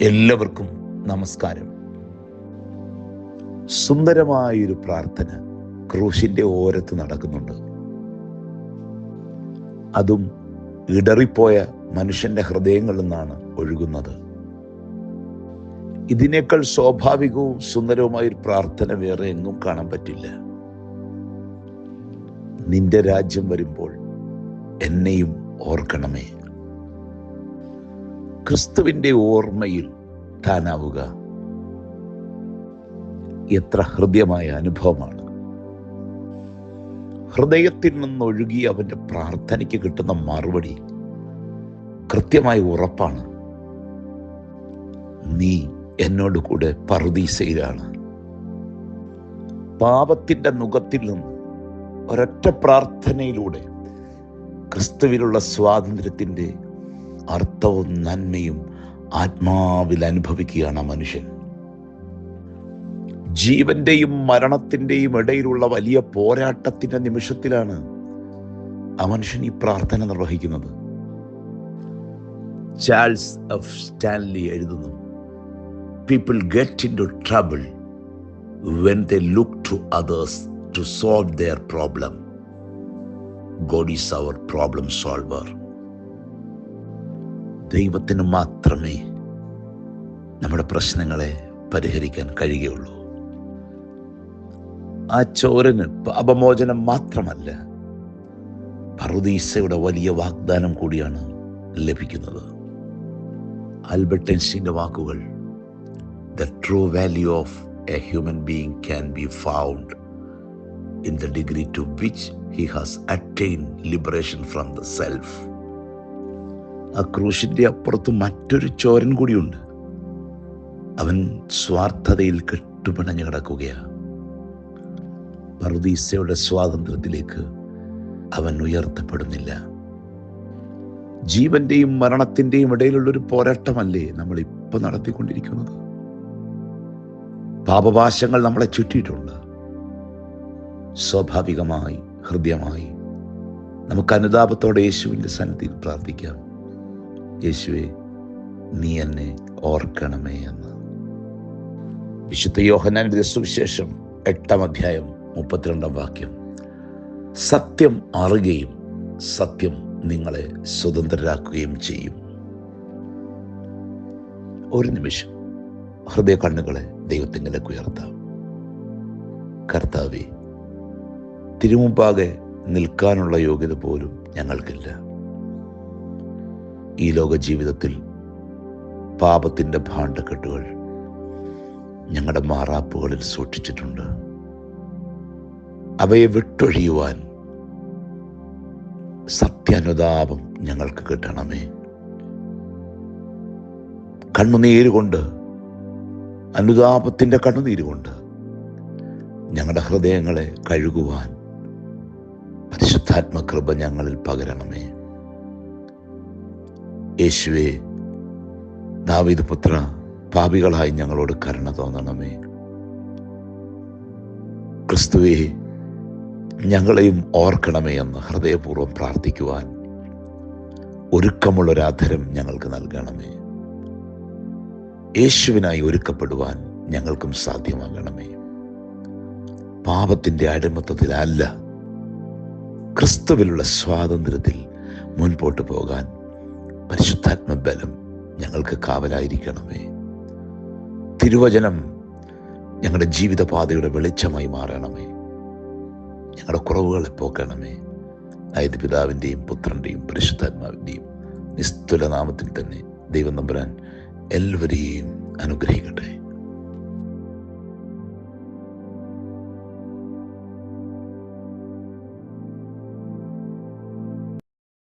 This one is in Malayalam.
എല്ലാവർക്കും നമസ്കാരം. സുന്ദരമായൊരു പ്രാർത്ഥന ക്രൂശിന്റെ ഓരത്ത് നടക്കുന്നുണ്ട്. അതും ഇടറിപ്പോയ മനുഷ്യന്റെ ഹൃദയങ്ങളിൽ നിന്നാണ് ഒഴുകുന്നത്. ഇതിനേക്കാൾ സ്വാഭാവികവും സുന്ദരവുമായ ഒരു പ്രാർത്ഥന വേറെ എങ്ങും കാണാൻ പറ്റില്ല. നിന്റെ രാജ്യം വരുമ്പോൾ എന്നെയും ഓർക്കണമേ. ക്രിസ്തുവിന്റെ ഓർമ്മയിൽ താനാവുക എത്ര ഹൃദ്യമായ അനുഭവമാണ്. ഹൃദയത്തിൽ നിന്നൊഴുകി അവന്റെ പ്രാർത്ഥനയ്ക്ക് കിട്ടുന്ന മറുപടി കൃത്യമായ ഉറപ്പാണ്. നീ എന്നോട് കൂടെ പറുദീസയിലാണ് പാപത്തിന്റെ മുഖത്തിൽ നിന്ന് ഒരൊറ്റ പ്രാർത്ഥനയിലൂടെ ക്രിസ്തുവിലുള്ള സ്വാതന്ത്ര്യത്തിന്റെ അർത്ഥവും നന്മയും ആത്മാവിൽ അനുഭവിക്കുകയാണ് മനുഷ്യൻ. ജീവന്റെയും മരണത്തിന്റെയും ഇടയിലുള്ള വലിയ പോരാട്ടത്തിന്റെ നിമിഷത്തിലാണ് ആ മനുഷ്യൻ ഈ പ്രാർത്ഥന നിർവഹിക്കുന്നത്. ചാൾസ് എഫ് സ്റ്റാൻലി എഴുതുന്നു people get into trouble when the look to others to solve their problem God is our problem solver ദൈവത്തിന് മാത്രമേ നമ്മുടെ പ്രശ്നങ്ങളെ പരിഹരിക്കാൻ കഴിയുകയുള്ളൂ. ആ ചോരന് അപമോചനം മാത്രമല്ല പറുദീസയുടെ വലിയ വാഗ്ദാനം കൂടിയാണ് ലഭിക്കുന്നത്. ആൽബർട്ട് വാക്കുകൾ the true value of a human being can be found in the degree to which he has attain liberation from the self ആ ക്രൂശിന്റെ അപ്പുറത്ത് മറ്റൊരു ചോരൻ കൂടിയുണ്ട്. അവൻ സ്വാർത്ഥതയിൽ കെട്ടുപിണഞ്ഞു കിടക്കുകയാണ്. പറുദീസയുടെ സ്വാതന്ത്ര്യത്തിലേക്ക് അവൻ ഉയർത്തപ്പെടുന്നില്ല. ജീവന്റെയും മരണത്തിന്റെയും ഇടയിലുള്ള ഒരു പോരാട്ടമല്ലേ നമ്മൾ ഇപ്പൊ നടത്തിക്കൊണ്ടിരിക്കുന്നത്? പാപവാശങ്ങൾ നമ്മളെ ചുറ്റിയിട്ടുണ്ട്. സ്വാഭാവികമായി ഹൃദ്യമായി നമുക്ക് അനുതാപത്തോടെ യേശുവിന്റെ സന്നിധിയിൽ പ്രാർത്ഥിക്കാം. യേശുവെ നീ എന്നെ ഓർക്കണമേ എന്ന്. വിശുദ്ധ യോഹനാന്റെ സുവിശേഷം എട്ടാം അധ്യായം മുപ്പത്തിരണ്ടാം വാക്യം. സത്യം അറിയുകയും സത്യം നിങ്ങളെ സ്വതന്ത്രരാക്കുകയും ചെയ്യും. ഒരു നിമിഷം ഹൃദയ കണ്ണുകളെ ദൈവത്തിങ്കിലേക്ക് ഉയർത്താം. കർത്താവെ തിരുമുമ്പാകെ നിൽക്കാനുള്ള യോഗ്യത പോലും ഞങ്ങൾക്കില്ല. ഈ ലോക ജീവിതത്തിൽ പാപത്തിന്റെ ഭാണ്ഡക്കെട്ടുകൾ ഞങ്ങളുടെ മാറാപ്പുകളിൽ സൂക്ഷിച്ചിട്ടുണ്ട്. അവയെ വിട്ടൊഴിയുവാൻ സത്യാനുതാപം ഞങ്ങൾക്ക് കിട്ടണമേ. കണ്ണുനീരുകൊണ്ട് അനുതാപത്തിന്റെ കണ്ണുനീരുകൊണ്ട് ഞങ്ങളുടെ ഹൃദയങ്ങളെ കഴുകുവാൻ പരിശുദ്ധാത്മകൃപ ഞങ്ങളിൽ പകരണമേ. യേശുവെ ദാവിദ് പുത്ര പാപികളായി ഞങ്ങളോട് കരുണ തോന്നണമേ. ക്രിസ്തുവെ ഞങ്ങളെയും ഓർക്കണമേ എന്ന് ഹൃദയപൂർവം പ്രാർത്ഥിക്കുവാൻ ഒരുക്കമുള്ളൊരാധരം ഞങ്ങൾക്ക് നൽകണമേ. യേശുവിനായി ഒരുക്കപ്പെടുവാൻ ഞങ്ങൾക്കും സാധ്യമാകണമേ. പാപത്തിന്റെ അടിമത്തത്തിലല്ല ക്രിസ്തുവിലുള്ള സ്വാതന്ത്ര്യത്തിൽ മുൻപോട്ട് പോകാൻ പരിശുദ്ധാത്മ ബലം ഞങ്ങൾക്ക് കാവലായിരിക്കണമേ. തിരുവചനം ഞങ്ങളുടെ ജീവിതപാതയുടെ വെളിച്ചമായി മാറണമേ. ഞങ്ങളുടെ കുറവുകളെ പോക്കണമേ. അതായത് പിതാവിന്റെയും പുത്രന്റെയും പരിശുദ്ധാത്മാവിന്റെയും നിസ്തുല നാമത്തിൽ തന്നെ ദൈവം നമ്പുരാൻ എല്ലാവരെയും അനുഗ്രഹിക്കട്ടെ.